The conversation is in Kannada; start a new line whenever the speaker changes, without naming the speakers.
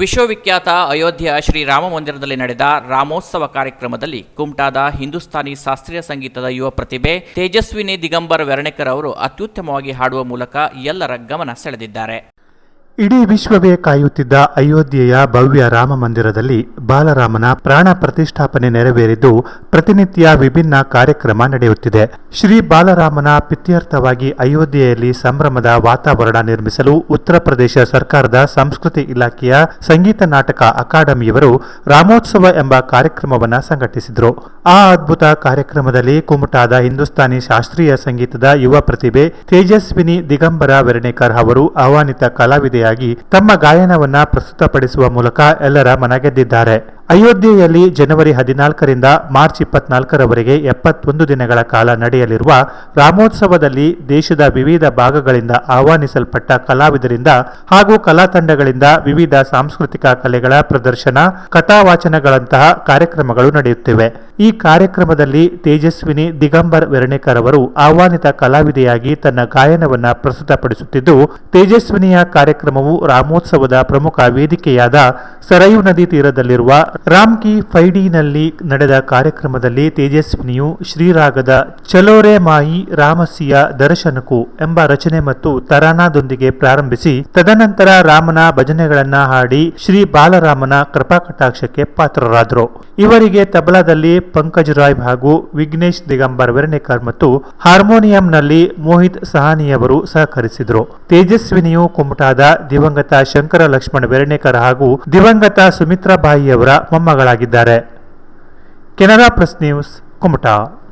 ವಿಶ್ವವಿಖ್ಯಾತ ಅಯೋಧ್ಯೆಯ ಶ್ರೀರಾಮ ಮಂದಿರದಲ್ಲಿ ನಡೆದ ರಾಮೋತ್ಸವ ಕಾರ್ಯಕ್ರಮದಲ್ಲಿ ಕುಮಟಾದ ಹಿಂದೂಸ್ತಾನಿ ಶಾಸ್ತ್ರೀಯ ಸಂಗೀತದ ಯುವ ಪ್ರತಿಭೆ ತೇಜಸ್ವಿನಿ ದಿಗಂಬರ್ ವೆರಣೇಕರ್ ಅವರು ಅತ್ಯುತ್ತಮವಾಗಿ ಹಾಡುವ ಮೂಲಕ ಎಲ್ಲರ ಗಮನ ಸೆಳೆದಿದ್ದಾರೆ.
ಇಡೀ ವಿಶ್ವವೇ ಕಾಯುತ್ತಿದ್ದ ಅಯೋಧ್ಯೆಯ ಭವ್ಯ ರಾಮ ಮಂದಿರದಲ್ಲಿ ಬಾಲರಾಮನ ಪ್ರಾಣ ಪ್ರತಿಷ್ಠಾಪನೆ ನೆರವೇರಿದ್ದು, ಪ್ರತಿನಿತ್ಯ ವಿಭಿನ್ನ ಕಾರ್ಯಕ್ರಮ ನಡೆಯುತ್ತಿದೆ. ಶ್ರೀ ಬಾಲರಾಮನ ಪಿತ್ಯರ್ಥವಾಗಿ ಅಯೋಧ್ಯೆಯಲ್ಲಿ ಸಂಭ್ರಮದ ವಾತಾವರಣ ನಿರ್ಮಿಸಲು ಉತ್ತರ ಪ್ರದೇಶ ಸರ್ಕಾರದ ಸಂಸ್ಕೃತಿ ಇಲಾಖೆಯ ಸಂಗೀತ ನಾಟಕ ಅಕಾಡೆಮಿಯವರು ರಾಮೋತ್ಸವ ಎಂಬ ಕಾರ್ಯಕ್ರಮವನ್ನು ಸಂಘಟಿಸಿದರು. ಆ ಅದ್ಭುತ ಕಾರ್ಯಕ್ರಮದಲ್ಲಿ ಕುಮಟಾದ ಹಿಂದೂಸ್ತಾನಿ ಶಾಸ್ತ್ರೀಯ ಸಂಗೀತದ ಯುವ ಪ್ರತಿಭೆ ತೇಜಸ್ವಿನಿ ದಿಗಂಬರ ವೆರಣೇಕರ್ ಅವರು ಆಹ್ವಾನಿತ ಕಲಾವಿದೆಯಾಗಿ ತಮ್ಮ ಗಾಯನವನ್ನ ಪ್ರಸ್ತುತಪಡಿಸುವ ಮೂಲಕ ಎಲ್ಲರ ಮನಗೆದ್ದಿದ್ದಾರೆ. ಅಯೋಧ್ಯೆಯಲ್ಲಿ ಜನವರಿ ಹದಿನಾಲ್ಕರಿಂದ ಮಾರ್ಚ್ ಇಪ್ಪತ್ನಾಲ್ಕರವರೆಗೆ ಎಪ್ಪತ್ತೊಂದು ದಿನಗಳ ಕಾಲ ನಡೆಯಲಿರುವ ರಾಮೋತ್ಸವದಲ್ಲಿ ದೇಶದ ವಿವಿಧ ಭಾಗಗಳಿಂದ ಆಹ್ವಾನಿಸಲ್ಪಟ್ಟ ಕಲಾವಿದರಿಂದ ಹಾಗೂ ಕಲಾ ತಂಡಗಳಿಂದ ವಿವಿಧ ಸಾಂಸ್ಕೃತಿಕ ಕಲೆಗಳ ಪ್ರದರ್ಶನ, ಕಥಾವಾಚನಗಳಂತಹ ಕಾರ್ಯಕ್ರಮಗಳು ನಡೆಯುತ್ತಿವೆ. ಈ ಕಾರ್ಯಕ್ರಮದಲ್ಲಿ ತೇಜಸ್ವಿನಿ ದಿಗಂಬರ್ ವೆರಣೇಕರ್ ಅವರು ಆಹ್ವಾನಿತ ಕಲಾವಿದೆಯಾಗಿ ತನ್ನ ಗಾಯನವನ್ನು ಪ್ರಸ್ತುತಪಡಿಸುತ್ತಿದ್ದು, ತೇಜಸ್ವಿನಿಯ ಕಾರ್ಯಕ್ರಮವು ರಾಮೋತ್ಸವದ ಪ್ರಮುಖ ವೇದಿಕೆಯಾದ ಸರಯು ನದಿ ತೀರದಲ್ಲಿರುವ ರಾಮ್ಕಿ ಫೈಡಿನಲ್ಲಿ ನಡೆದ ಕಾರ್ಯಕ್ರಮದಲ್ಲಿ ತೇಜಸ್ವಿನಿಯು ಶ್ರೀರಾಗದ ಚಲೋರೆ ಮಾಯಿ ರಾಮಸಿಯ ದರ್ಶನಕು ಎಂಬ ರಚನೆ ಮತ್ತು ತರಾನಾದೊಂದಿಗೆ ಪ್ರಾರಂಭಿಸಿ, ತದನಂತರ ರಾಮನ ಭಜನೆಗಳನ್ನ ಹಾಡಿ ಶ್ರೀ ಬಾಲರಾಮನ ಕೃಪಾಕಟಾಕ್ಷಕ್ಕೆ ಪಾತ್ರರಾದರು. ಇವರಿಗೆ ತಬಲಾದಲ್ಲಿ ಪಂಕಜ್ ರಾಯ್ ಹಾಗೂ ವಿಘ್ನೇಶ್ ದಿಗಂಬರ್ ವೆರಣೇಕರ್ ಮತ್ತು ಹಾರ್ಮೋನಿಯಂನಲ್ಲಿ ಮೋಹಿತ್ ಸಹಾನಿಯವರು ಸಹಕರಿಸಿದರು. ತೇಜಸ್ವಿನಿಯು ಕುಮಟಾದ ದಿವಂಗತ ಶಂಕರ ಲಕ್ಷ್ಮಣ್ ವೆರಣೇಕರ್ ಹಾಗೂ ದಿವಂಗತ ಸುಮಿತ್ರಾ ಬಾಯಿಯವರ ಮೊಮ್ಮಗಳಾಗಿದ್ದಾರೆ. Canara press news Kumta.